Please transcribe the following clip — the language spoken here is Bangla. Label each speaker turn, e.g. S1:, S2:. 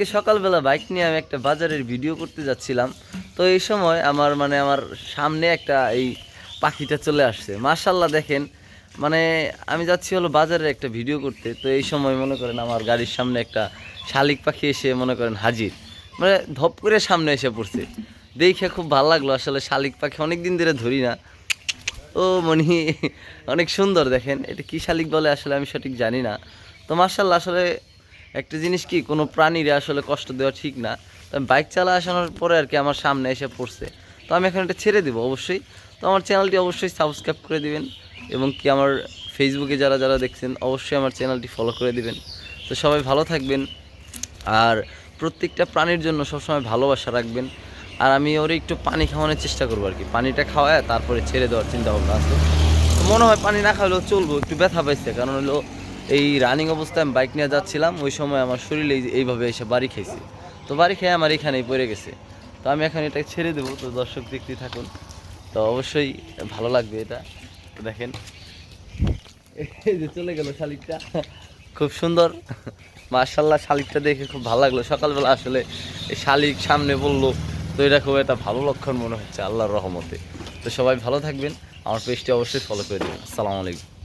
S1: আজকে সকালবেলা বাইক নিয়ে আমি একটা বাজারের ভিডিও করতে যাচ্ছিলাম। তো এই সময় আমার মানে আমার সামনে একটা এই পাখিটা চলে আসছে। মার্শাল্লাহ দেখেন মানে আমি যাচ্ছি হলো বাজারে একটা ভিডিও করতে। তো এই সময় মনে করেন আমার গাড়ির সামনে একটা শালিক পাখি এসে মনে করেন হাজির। মানে ধপ করে সামনে এসে পড়ছে। দেখে খুব ভালো লাগল, আসলে শালিক পাখি অনেক দিন ধরে ধরি না। ও মনি, অনেক সুন্দর দেখেন। এটা কি শালিক বলে আসলে আমি সঠিক জানি না। তো মার্শাল্লাহ আসলে একটা জিনিস কি, কোনো প্রাণীরে আসলে কষ্ট দেওয়া ঠিক না। তো আমি বাইক চালা আসানোর পরে আর কি আমার সামনে এসে পড়ছে। তো আমি এখন এটা ছেড়ে দেবো অবশ্যই। তো আমার চ্যানেলটি অবশ্যই সাবস্ক্রাইব করে দিবেন এবং কি আমার ফেসবুকে যারা যারা দেখছেন, অবশ্যই আমার চ্যানেলটি ফলো করে দিবেন। তো সবাই ভালো থাকবেন আর প্রত্যেকটা প্রাণীর জন্য সবসময় ভালোবাসা রাখবেন। আর আমি ওরে একটু পানি খাওয়ানোর চেষ্টা করব আর কি। পানিটা খাওয়ায় তারপরে ছেড়ে দেওয়ার চিন্তা ভাবনা আছে মনে হয় পানি না খাওয়ালেও চলবো, একটু ব্যথা পাইছে, কারণ হলো এই রানিং অবস্থায় আমি বাইক নিয়ে যাচ্ছিলাম, ওই সময় আমার শরীরে এই- এইভাবে এসে বাড়ি খাইছে। তো বাড়ি খেয়ে আমার এখানেই পড়ে গেছে। তো আমি এখন এটা ছেড়ে দেবো, তো দর্শক দেখতে থাকুন। তো অবশ্যই ভালো লাগবে এটা। দেখেন, এই যে চলে গেল শালিকটা। খুব সুন্দর। মার্শাল্লাহ শালিকটা দেখে খুব ভালো লাগল। সকালবেলা আসলে এই শালিক সামনে বলল, তো এটা খুব একটা ভালো লক্ষণ মনে হচ্ছে, আল্লাহর রহমতে। তো সবাই ভালো থাকবেন। আমার পেজটি অবশ্যই ফলো করে দেবেন। আসসালামু আলাইকুম।